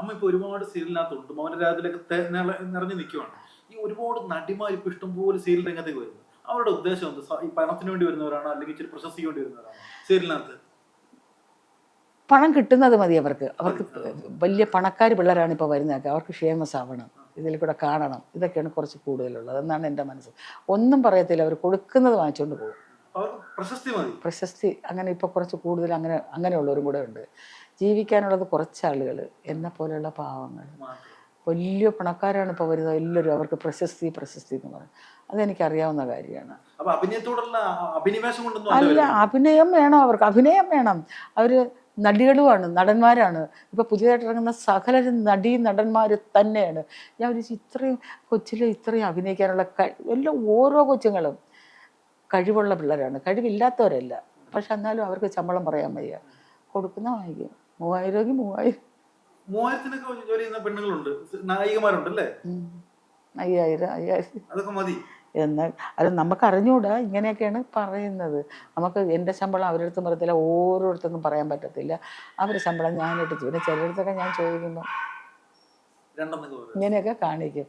അമ്മ ഇപ്പൊ ഒരുപാട് സീരിയലിനകത്തുണ്ട്. നിറ- നിറഞ്ഞു നിൽക്കുവാണ് ഈ ഒരുപാട് നടിമാർ ഇപ്പൊ ഇഷ്ടംപോലെ സീരിയൽ രംഗത്തേക്ക് വരുന്നു. അവരുടെ ഉദ്ദേശം എന്ത്? ഈ പണത്തിന് വേണ്ടി വരുന്നവരാണോ? അല്ലെങ്കിൽ ഇച്ചിരി പ്രശസ്തിക്ക് വേണ്ടി വരുന്നവരാണോ? സീരിയലിനകത്ത്. പണം കിട്ടുന്നത് മതി അവർക്ക്. അവർക്ക് വലിയ പണക്കാർ പിള്ളേരാണ് ഇപ്പോൾ വരുന്നതൊക്കെ. അവർക്ക് ഫേമസ് ആവണം. ഇതിൽ കൂടെ കാണണം. ഇതൊക്കെയാണ് കുറച്ച് കൂടുതലുള്ളത്. എന്നാണ് എന്റെ മനസ്സ്. ഒന്നും പറയത്തില്ല. അവർ കൊടുക്കുന്നത് വാങ്ങിച്ചുകൊണ്ട് പോകും. പ്രശസ്തി അങ്ങനെ ഇപ്പോൾ കുറച്ച് കൂടുതൽ അങ്ങനെ അങ്ങനെയുള്ളവരും കൂടെ ഉണ്ട്. ജീവിക്കാനുള്ളത് കുറച്ച് ആളുകൾ എന്നെ പോലെയുള്ള പാവങ്ങൾ. വലിയ പണക്കാരാണ് ഇപ്പോൾ വരുന്നത്. എല്ലാവരും അവർക്ക് പ്രശസ്തി പ്രശസ്തി എന്ന് പറയും. അതെനിക്കറിയാവുന്ന കാര്യമാണ്. അല്ല അഭിനയം വേണം അവർക്ക്. അഭിനയം വേണം. അവർ നടികളുമാണ് നടന്മാരാണ്. ഇപ്പൊ പുതിയതായിട്ട് ഇറങ്ങുന്ന സകല നടീ നടന്മാർ തന്നെയാണ്. ഞാൻ ഒരു ഇത്രയും കൊച്ചിൽ ഇത്രയും അഭിനയിക്കാനുള്ള എല്ലാം ഓരോ കൊച്ചുങ്ങളും കഴിവുള്ള പിള്ളേരാണ്. കഴിവില്ലാത്തവരല്ല. പക്ഷെ എന്നാലും അവർക്ക് ശമ്പളം പറയാൻ വയ്യ. കൊടുക്കുന്ന വാങ്ങിക്കും. മൂവായിരം മൂവായിരം. മൂവായിരത്തിനൊക്കെ ജോലി ചെയ്യുന്ന പെണ്ണുങ്ങളുണ്ട്. നായികമാരുണ്ട് അല്ലേ. അയ്യായിരം അയ്യായിരം. അതൊക്കെ മതി. എന്നാൽ അത് നമുക്ക് അറിഞ്ഞുകൂടാ ഇങ്ങനെയൊക്കെയാണ് പറയുന്നത്. നമുക്ക് എന്റെ ശമ്പളം അവരടുത്തും പറയത്തില്ല ഓരോരുത്തർക്കും പറയാൻ പറ്റത്തില്ല. അവരുടെ ശമ്പളം ഞാനിട്ട് പിന്നെ ചിലയിടത്തൊക്കെ ഞാൻ ചോദിക്കുമ്പോൾ ഇങ്ങനെയൊക്കെ കാണിക്കും.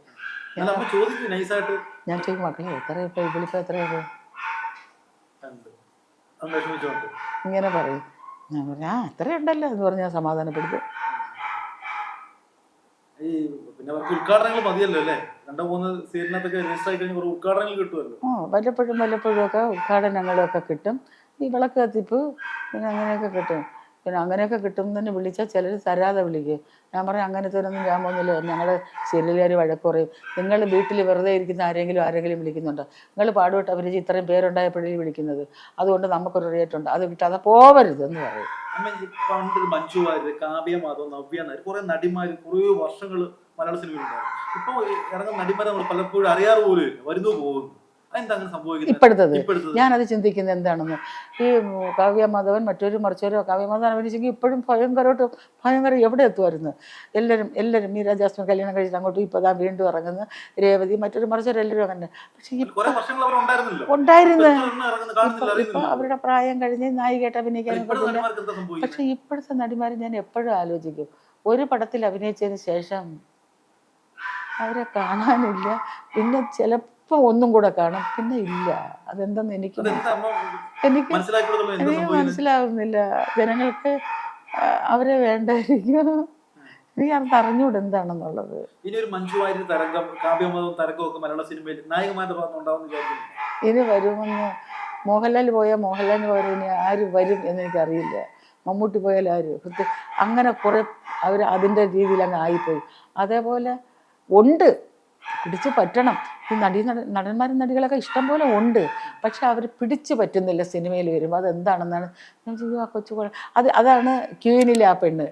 ഞാൻ ചോദിക്കും മക്കളെ എത്ര ഇപ്പൊ? അന്ന് വിഷമിച്ചോണ്ട്. ഇങ്ങനെ പറയും. ഞാൻ പറഞ്ഞു ആ അത്രയുണ്ടല്ലോ എന്ന് പറഞ്ഞ് ഞാൻ സമാധാനപ്പെടുത്തും. ഈ പിന്നെ അവർക്ക് ഉദ്ഘാടനങ്ങൾ മതിയല്ലോ അല്ലേ? രണ്ടോ മൂന്ന് സീരിയലിനകത്തൊക്കെ രജിസ്റ്റർ ആയി കഴിഞ്ഞാൽ ഉദ്ഘാടനങ്ങൾ കിട്ടുമല്ലോ. ആ വല്ലപ്പോഴും വല്ലപ്പോഴും ഒക്കെ ഉദ്ഘാടനങ്ങളൊക്കെ കിട്ടും. ഈ വിളക്ക് കത്തിപ്പ് പിന്നെ അങ്ങനെയൊക്കെ കിട്ടും. പിന്നെ അങ്ങനെയൊക്കെ കിട്ടുന്നതിന് വിളിച്ചാൽ ചിലർ തരാതെ വിളിക്കും. ഞാൻ പറയും അങ്ങനത്തെ ഒന്നും ഞാൻ പോകുന്നില്ല. ഞങ്ങൾ ചെല്ലുകാർ വഴക്ക് പറയും. നിങ്ങൾ വീട്ടിൽ വെറുതെ ഇരിക്കുന്ന ആരെങ്കിലും ആരെങ്കിലും വിളിക്കുന്നുണ്ടോ? നിങ്ങൾ പാടുപെട്ട് അഭിനയിച്ച് ഇത്രയും പേരുണ്ടായപ്പോഴേ വിളിക്കുന്നത്. അതുകൊണ്ട് നമുക്കൊരു റേറ്റ് ഉണ്ട്. അത് കിട്ടാതെ പോവരുത് എന്ന് പറയും. പണ്ട് മഞ്ജു വാര്യർ കാവ്യ മാധവ് നവ്യ കുറെ നടിമാർ കുറേ വർഷങ്ങൾ മലയാള സിനിമയിലുണ്ടായിരുന്നു. ഇപ്പൊ ഈ ഇറങ്ങുന്ന നടിമാരെ നമ്മൾ പലപ്പോഴും അറിയാറ് പോലും വരുന്നു പോകുന്നു. ഇപ്പോഴത്തത് ഇപ്പോഴത്തെ ഞാനത് ചിന്തിക്കുന്നത് എന്താണെന്ന്? ഈ കാവ്യ മാധവൻ മറ്റൊരു മറിച്ചവരോ കാവ്യ മാധവൻ അഭിനയിച്ചെങ്കിൽ ഇപ്പോഴും ഭയങ്കരമായിട്ട് ഭയങ്കര എവിടെ എത്തുമായിരുന്നു എല്ലാവരും എല്ലാവരും മീര ജാസ്മിൻ കല്യാണം കഴിച്ചിട്ട് അങ്ങോട്ടും ഇപ്പോൾ ദാ വീണ്ടും ഇറങ്ങുന്നു. രേവതി മറ്റൊരു മറിച്ചവരും എല്ലാവരും അങ്ങനെ. പക്ഷേ ഉണ്ടായിരുന്നു. ഇറങ്ങുന്ന കാണുന്നില്ല ഇപ്പൊ അവരുടെ പ്രായം കഴിഞ്ഞ് നായികയായിട്ട് അഭിനയിക്കാനും പറ്റില്ല പക്ഷേ ഇപ്പോഴത്തെ നടിമാർ ഞാൻ എപ്പോഴും ആലോചിക്കും. ഒരു പടത്തിൽ അഭിനയിച്ചതിന് ശേഷം അവരെ കാണാനില്ല. പിന്നെ ചിലപ്പോൾ ഒന്നും കൂടെ കാണും. പിന്നെ ഇല്ല. അതെന്തെന്ന് എനിക്ക് എനിക്ക് എനിക്ക് മനസ്സിലാവുന്നില്ല. ജനങ്ങൾക്ക് അവരെ വേണ്ടായിരിക്കും. എനിക്ക് അത് അറിഞ്ഞൂടെ എന്താണെന്നുള്ളത്. ഇനി ഒരു മഞ്ജു വാര്യർ തരംഗം കാവ്യമാധവൻ തരംഗം ഒക്കെ മലയാള സിനിമയിൽ ഇനി വരുമെന്ന് മോഹൻലാൽ പോയാൽ മോഹൻലാലിന് പകരം ഇനി ആര് വരും എന്ന് എനിക്കറിയില്ല. മമ്മൂട്ടി പോയാൽ ആര്? അങ്ങനെ കുറേ അവർ അതിന്റെ രീതിയിൽ അങ്ങ് ആയിപ്പോയി. അതേപോലെ ഉണ്ട്. പിടിച്ച് പറ്റണം. ഈ നടി നട നടന്മാരും നടികളൊക്കെ ഇഷ്ടം പോലെ ഉണ്ട്. പക്ഷെ അവർ പിടിച്ച് പറ്റുന്നില്ല സിനിമയിൽ വരുമ്പോൾ അതെന്താണെന്നാണ് ഞാൻ ചെയ്യും ആ കൊച്ചു അത് അതാണ് ക്യൂനിലെ ആ പെണ്ണ്.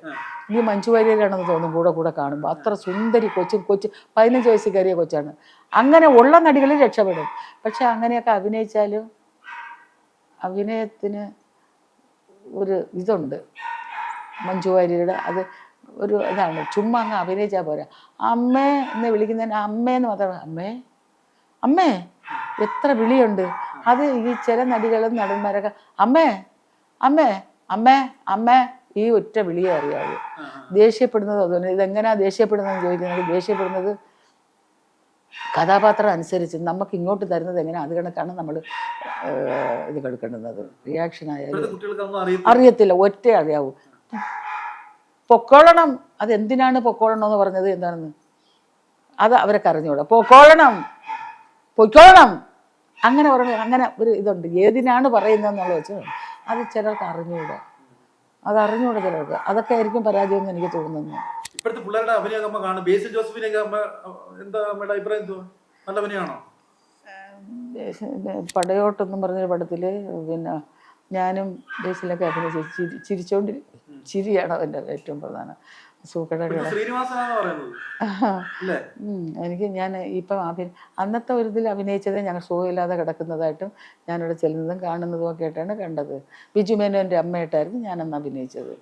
ഈ മഞ്ജു വാര്യരാണെന്ന് തോന്നും കൂടെ കൂടെ കാണുമ്പോൾ അത്ര സുന്ദരി കൊച്ചു കൊച്ചു പതിനഞ്ച് വയസ്സ് കയറിയ കൊച്ചാണ്. അങ്ങനെ ഉള്ള നടികളിൽ രക്ഷപ്പെടും. പക്ഷെ അങ്ങനെയൊക്കെ അഭിനയിച്ചാലും അഭിനയത്തിന് ഒരു ഇതുണ്ട്. മഞ്ജു വാര്യരുടെ അത് ഒരു ഇതാണ്. ചുമ്മാ അങ്ങ് അഭിനയിച്ചാൽ പോരാ. അമ്മേ എന്ന് വിളിക്കുന്നതിന് അമ്മേന്ന് മാത്രം അമ്മേ അമ്മേ എത്ര വിളിയുണ്ട്. അത് ഈ ചില നടികളും നടന്മാരൊക്കെ അമ്മേ അമ്മേ അമ്മേ അമ്മേ ഈ ഒറ്റ വിളിയേ അറിയാവൂ. ദേഷ്യപ്പെടുന്നത് അതുപോലെ ഇതെങ്ങനെയാ ദേഷ്യപ്പെടുന്നതെന്ന് ചോദിക്കുന്നത്? ദേഷ്യപ്പെടുന്നത് കഥാപാത്രം അനുസരിച്ച് നമുക്ക് ഇങ്ങോട്ട് തരുന്നത് എങ്ങനെയാ? അത് കണക്കാണ് നമ്മൾ ഇത് കൊടുക്കേണ്ടുന്നത്. റിയാക്ഷൻ ആയാലും അറിയത്തില്ല. ഒറ്റ അറിയാവൂ. പൊക്കോളണം. അത് എന്തിനാണ് പൊക്കോളണം എന്ന് പറഞ്ഞത് എന്താണെന്ന്? അത് അവരൊക്കെ അറിഞ്ഞൂടാ പൊക്കോളണം. പൊയ്ക്കോളണം. അങ്ങനെ പറഞ്ഞു അങ്ങനെ ഒരു ഇതുണ്ട്. ഏതിനാണ് പറയുന്നതെന്നുള്ളത് വെച്ച് അത് ചിലർക്ക് അറിഞ്ഞൂടെ. അത് അറിഞ്ഞൂടെ ചിലർക്ക്. അതൊക്കെ ആയിരിക്കും പരാജയം എന്ന് എനിക്ക് തോന്നുന്നു. ഇപ്പോഴത്തെ പിള്ളേരുടെ അഭിനയം കാണും. ബേസിൽ ജോസഫിനെയൊക്കെ അമ്മ എന്താ അഭിപ്രായം നല്ല അഭിനയമാണോ? പടയോട്ടെന്നും പറഞ്ഞൊരു പടത്തിൽ പിന്നെ ഞാനും ബേസിലൊക്കെ അഭിനയിച്ചു ചിരി ചിരിച്ചോണ്ട് ചിരിയാണ് അതിന്റെ ഏറ്റവും പ്രധാനം. സൂക്കടയുടെ എനിക്ക് ഞാൻ ഇപ്പം അഭി അന്നത്തെ ഒരു ഇതിൽ അഭിനയിച്ചത് ഞങ്ങൾ സുഖമില്ലാതെ കിടക്കുന്നതായിട്ടും ഞാനിവിടെ ചെല്ലുന്നതും കാണുന്നതും ഒക്കെ ആയിട്ടാണ് കണ്ടത്. ബിജു മേനോന്റെ അമ്മയായിട്ടായിരുന്നു ഞാനന്ന് അഭിനയിച്ചത്.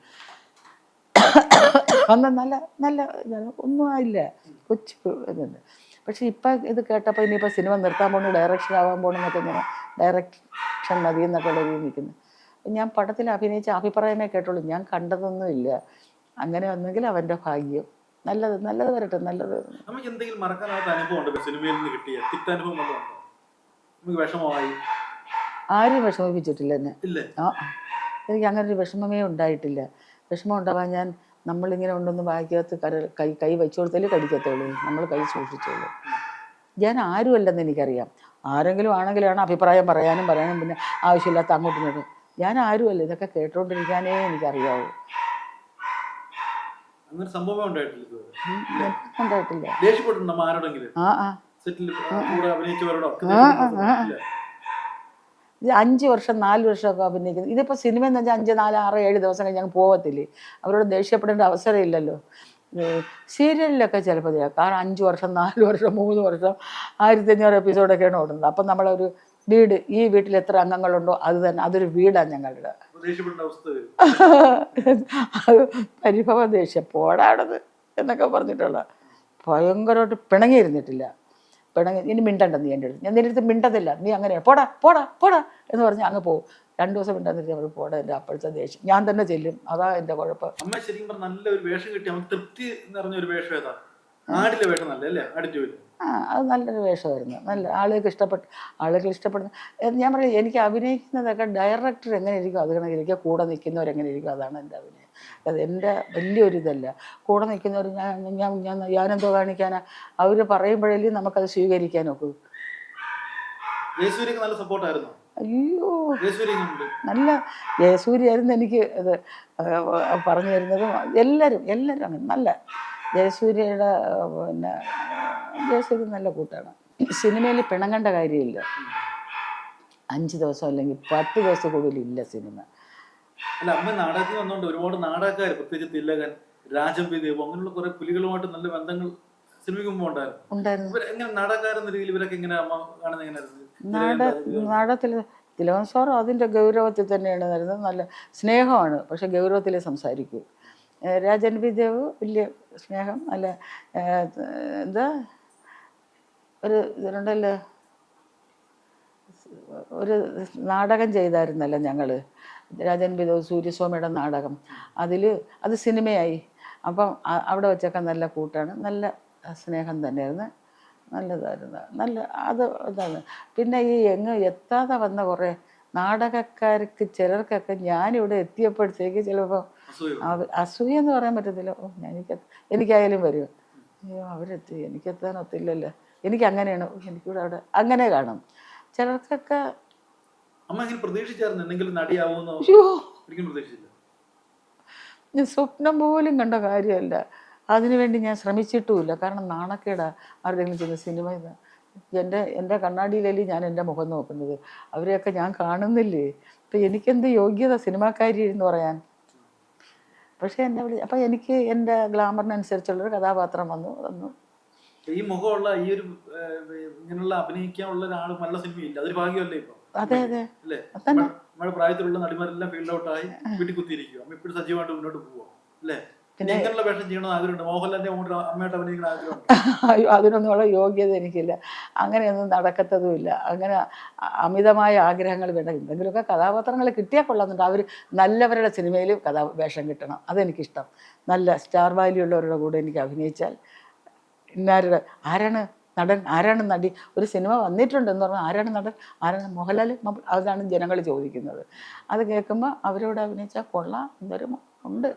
അന്ന് നല്ല നല്ല ഒന്നും ആയില്ല. കൊച്ചു ഇതുണ്ട്. പക്ഷെ ഇപ്പം ഇത് കേട്ടപ്പോൾ ഇനിയിപ്പോൾ സിനിമ നിർത്താൻ പോകണം ഡയറക്ഷൻ ആവാൻ പോകണമെന്നൊക്കെ ഇങ്ങനെ ഡയറക്ഷൻ മതി എന്നൊക്കെ ഉള്ള രീതിയിൽ നിൽക്കുന്നു. ഞാൻ പടത്തിൽ അഭിനയിച്ച അഭിപ്രായമേ കേട്ടുള്ളൂ. ഞാൻ കണ്ടതൊന്നുമില്ല അങ്ങനെ വന്നെങ്കിൽ അവന്റെ ഭാഗ്യം. നല്ലത് നല്ലത് വരട്ടെ നല്ലത്. നമുക്ക് എന്തെങ്കിലും മറക്കാനാവാത്ത അനുഭവം ഉണ്ടോ? സിനിമയിൽ നിന്ന് കിട്ടിയ നമുക്ക് വിഷമമായി? ആരും വിഷമിപ്പിച്ചിട്ടില്ല എന്നെ ആ എനിക്ക് അങ്ങനെ ഒരു വിഷമമേ ഉണ്ടായിട്ടില്ല. വിഷമം ഉണ്ടാവാൻ ഞാൻ നമ്മളിങ്ങനെ ഉണ്ടെന്ന് ബാഗിനകത്ത് കര കൈ കൈ വെച്ചു കൊടുത്താലേ കടിക്കത്തുള്ളൂ. നമ്മൾ കൈ സൂക്ഷിച്ചോളൂ. ഞാൻ ആരുമല്ലെന്ന് എനിക്കറിയാം. ആരെങ്കിലും ആണെങ്കിലാണ് അഭിപ്രായം പറയാനും പറയാനും പിന്നെ ആവശ്യമില്ലാത്ത അങ്ങോട്ടും ഇങ്ങോട്ടും. ഞാൻ ആരുമല്ല ഇതൊക്കെ കേട്ടോണ്ടിരിക്കാനേ എനിക്കറിയാവൂ. അങ്ങനെ സംഭവം ഉണ്ടായിട്ടില്ല ആ ആ. ഇത് അഞ്ച് വർഷം നാല് വർഷമൊക്കെ അഭിനയിക്കുന്നത്. ഇതിപ്പോൾ സിനിമ എന്ന് വെച്ചാൽ അഞ്ച് നാല് ആറ് ഏഴ് ദിവസം കഴിഞ്ഞ് ഞങ്ങൾ പോകത്തില്ലേ അവരോട് ദേഷ്യപ്പെടേണ്ട അവസരമില്ലല്ലോ സീരിയലിലൊക്കെ ചിലപ്പോൾ കാരണം അഞ്ച് വർഷം നാല് വർഷം മൂന്ന് വർഷം ആയിരത്തി അഞ്ഞൂറ് എപ്പിസോഡൊക്കെയാണ് ഓടുന്നത്. അപ്പം നമ്മളൊരു വീട് ഈ വീട്ടിൽ എത്ര അംഗങ്ങളുണ്ടോ അത് തന്നെ അതൊരു വീടാണ് ഞങ്ങളുടെ. അത് പരിഭവ ദേഷ്യം പോടാടത് എന്നൊക്കെ പറഞ്ഞിട്ടുള്ള. ഭയങ്കരമായിട്ട് പിണങ്ങിയിരുന്നിട്ടില്ല പിണങ്ങി ഇനി മിണ്ടണ്ട നീ എന്റെ അടുത്ത് ഞാൻ നിന്റെ അടുത്ത് മിണ്ടതില്ല നീ അങ്ങനെ പോടാ പോടാ പോടാ എന്ന് പറഞ്ഞ് അങ്ങ് പോകും. രണ്ടു ദിവസം മിണ്ടാന്നിട്ട് അവർ പോടാ എന്റെ അപ്പോഴത്തെ ദേഷ്യം. ഞാൻ തന്നെ ചെല്ലും. അതാ എന്റെ കുഴപ്പം. അമ്മ ശരിക്കും നല്ലൊരു വേഷം കിട്ടി. നമുക്ക് തൃപ്തി നിറഞ്ഞ ഒരു വേഷം ഏതാ? ആടിലെ വേഷം നല്ല അല്ലേ ആടിറ്റോയിൽ ആ അത് നല്ലൊരു വേഷമായിരുന്നു. നല്ല ആളുകൾക്ക് ഇഷ്ടപ്പെട്ട ആളുകൾ ഇഷ്ടപ്പെടുന്ന ഞാൻ പറയും എനിക്ക് അഭിനയിക്കുന്നതൊക്കെ ഡയറക്ടർ എങ്ങനെ ഇരിക്കും അത് കണക്കിരിക്കുക കൂടെ നിൽക്കുന്നവരെങ്ങനെ ഇരിക്കും അതാണ് എന്റെ അഭിനയം. അത് എന്റെ വലിയൊരു ഇതല്ല. കൂടെ നിൽക്കുന്നവർ ഞാൻ ഞാൻ ഞാൻ ഞാനെന്തോ കാണിക്കാനാ? അവർ പറയുമ്പോഴല്ലേ നമുക്കത് ജയസൂര്യക്ക് നല്ല സപ്പോർട്ടായിരുന്നു അയ്യോ. നല്ല ജയസൂര്യായിരുന്നു എനിക്ക് ഇത് പറഞ്ഞു തരുന്നതും. എല്ലാവരും എല്ലാവരും അങ്ങനെ നല്ല. ജയസൂര്യയുടെ പിന്നെ ജയസൂര്യ നല്ല കൂട്ടാണ്. സിനിമയിൽ പിണങ്ങേണ്ട കാര്യമില്ല. അഞ്ച് ദിവസം അല്ലെങ്കിൽ പത്ത് ദിവസം കൂടുതൽ ഇല്ല സിനിമ. അല്ല അമ്മ നാടകത്തിൽ വന്നോണ്ട് ഒരുപാട് നാടകക്കാർ പ്രത്യേകിച്ച് തിലകൻ രാജംബി ദേവ് അങ്ങനെയുള്ള കുറെ പുലികളുമായിട്ട് നല്ല ബന്ധങ്ങൾ സിനിമയ്ക്ക് മുമ്പ് ഉണ്ടായിരുന്നു. എങ്ങനെ നാടകക്കാരെന്ന രീതിയിൽ ഇവരൊക്കെ എങ്ങനെ അമ്മ കാണുന്നത് എങ്ങനെയായിരുന്നു നാടകത്തിൽ തിലകൻ സാറും അതിന്റെ ഗൗരവത്തിൽ തന്നെയാണ് വരുന്നത്. നല്ല സ്നേഹമാണ്. പക്ഷെ ഗൗരവത്തിൽ സംസാരിക്കൂ. രാജൻ വിദേവ് വലിയ സ്നേഹം. അല്ല എന്താ? ഒരു ഇതിലുണ്ടല്ലോ ഒരു നാടകം ചെയ്തായിരുന്നല്ലോ ഞങ്ങൾ രാജൻ ബിദോ സൂര്യസ്വാമിയുടെ നാടകം. അതിൽ അത് സിനിമയായി. അപ്പം അവിടെ വെച്ചൊക്കെ നല്ല കൂട്ടാണ്. നല്ല സ്നേഹം തന്നെയായിരുന്നു. നല്ലതായിരുന്നു. നല്ല അത് ഇതാണ്. പിന്നെ ഈ എങ്ങ് എത്താതെ വന്ന കുറേ നാടകക്കാർക്ക് ചിലർക്കൊക്കെ ഞാനിവിടെ എത്തിയപ്പോഴത്തേക്ക് ചിലപ്പോൾ അസൂയ. എന്ന് പറയാൻ പറ്റത്തില്ല. ഓ എനിക്ക് എനിക്കായാലും വരും. അയ്യോ അവരെത്തി. എനിക്കെത്താൻ ഒത്തില്ലല്ലോ. എനിക്ക് അങ്ങനെയാണ് എനിക്കിവിടെ അവിടെ അങ്ങനെ കാണും. ചിലർക്കൊക്കെ അമ്മ എങ്ങനെ പ്രതീക്ഷിച്ചായിരുന്നു എന്തെങ്കിലും നടിയാവുമെന്നോ? അയ്യോ. ഒരിക്കലും പ്രതീക്ഷിച്ചില്ല. ഞാൻ സ്വപ്നം പോലും കണ്ട കാര്യമല്ല. അതിനുവേണ്ടി ഞാൻ ശ്രമിച്ചിട്ടുമില്ല. കാരണം നാണക്കേടാ ആരുടെങ്കിലും ചെന്ന സിനിമ ഇത് എന്റെ എന്റെ കണ്ണാടിയിലല്ലേ ഞാൻ എന്റെ മുഖം നോക്കുന്നത്. അവരെയൊക്കെ ഞാൻ കാണുന്നില്ലേ? അപ്പം എനിക്കെന്ത് യോഗ്യത സിനിമാക്കാരി എന്ന് പറയാൻ? പക്ഷേ എന്നെ വിളി അപ്പം എനിക്ക് എന്റെ ഗ്ലാമറിനനുസരിച്ചുള്ളൊരു കഥാപാത്രം വന്നു വന്നു ഈ മുഖമുള്ള ഈ ഒരു ഇങ്ങനെയുള്ള അഭിനയിക്കാനുള്ള ഒരാൾ നല്ല സിനിമയില്ല. അതൊരു ഭാഗ്യമല്ലേ ഇപ്പൊ? അതെ അതെ. അല്ലേ? നമ്മുടെ പ്രായത്തിലുള്ള നടിമാരെല്ലാം ഫീൽഡ് ഔട്ട് ആയി വീട്ടിൽ കുത്തിയിരിക്കും അമ്മ ഇപ്പോഴും സജീവമായിട്ട് മുന്നോട്ട് പോവാം അല്ലേ? ഇങ്ങനെയുള്ള വേഷം ചെയ്യണമെന്ന് ആഗ്രഹമുണ്ട്. മോഹൻലാലിന്റെ അമ്മയായിട്ട് അഭിനയിക്കുന്ന യോഗ്യത എനിക്കില്ല. അങ്ങനെയൊന്നും നടക്കത്തതുമില്ല അങ്ങനെ അമിതമായ ആഗ്രഹങ്ങൾ വേണ്ട. എന്തെങ്കിലുമൊക്കെ കഥാപാത്രങ്ങൾ കിട്ടിയാൽ കൊള്ളാമെന്നുണ്ട് അവർ നല്ലവരുടെ സിനിമയിൽ കഥാ വേഷം കിട്ടണം. അതെനിക്കിഷ്ടം. നല്ല സ്റ്റാർ വാല്യൂ ഉള്ളവരുടെ കൂടെ എനിക്ക് അഭിനയിച്ചാൽ ഇന്നാരുടെ ആരാണ് നടൻ? ആരാണ് നടി? ഒരു സിനിമ വന്നിട്ടുണ്ടെന്ന് പറഞ്ഞാൽ ആരാണ് നടൻ? ആരാണ് മോഹൻലാൽ? അതാണ് ജനങ്ങൾ ചോദിക്കുന്നത്. അത് കേൾക്കുമ്പോൾ അവരോട് അഭിനയിച്ചാൽ കൊള്ളാം എന്നൊരു ഉണ്ട്.